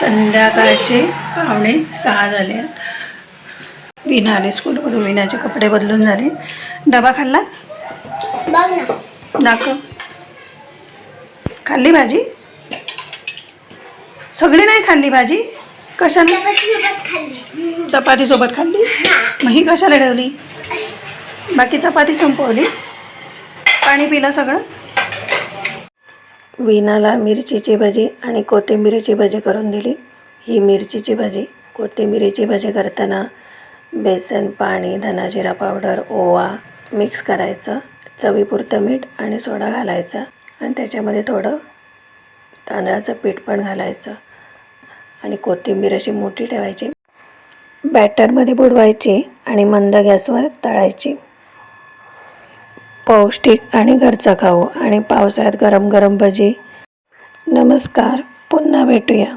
संध्याकाळचे पावणे सहा झाले आहेत. विना आले स्कूलमधून विनाचे कपडे बदलून झाले. डबा खाल्ला? दाखव. खाल्ली भाजी? सगळी नाही खाल्ली भाजी? कशाला खाल्ली. चपातीसोबत खाल्ली? मग ही कशाला ठेवली? बाकी चपाती संपवली? पाणी पिलं सगळं? विनाला मिरचीची भजी आणि कोथिंबिरीची भजी करून दिली. ही मिरचीची भजी कोथिंबिरीची भजी करताना बेसन पाणी धनाजिरा पावडर ओवा मिक्स करायचं. चवीपुरतं मीठ आणि सोडा घालायचा. आणि त्याच्यामध्ये थोडं तांदळाचं पीठ पण घालायचं. आणि कोथिंबीर अशी मोठी ठेवायची. बॅटरमध्ये बुडवायची आणि मंद गॅसवर तळायची. पौष्टिक आणि घरचा खाऊ आणि पावसाळ्यात गरम गरम भजी. नमस्कार पुन्हा भेटूया.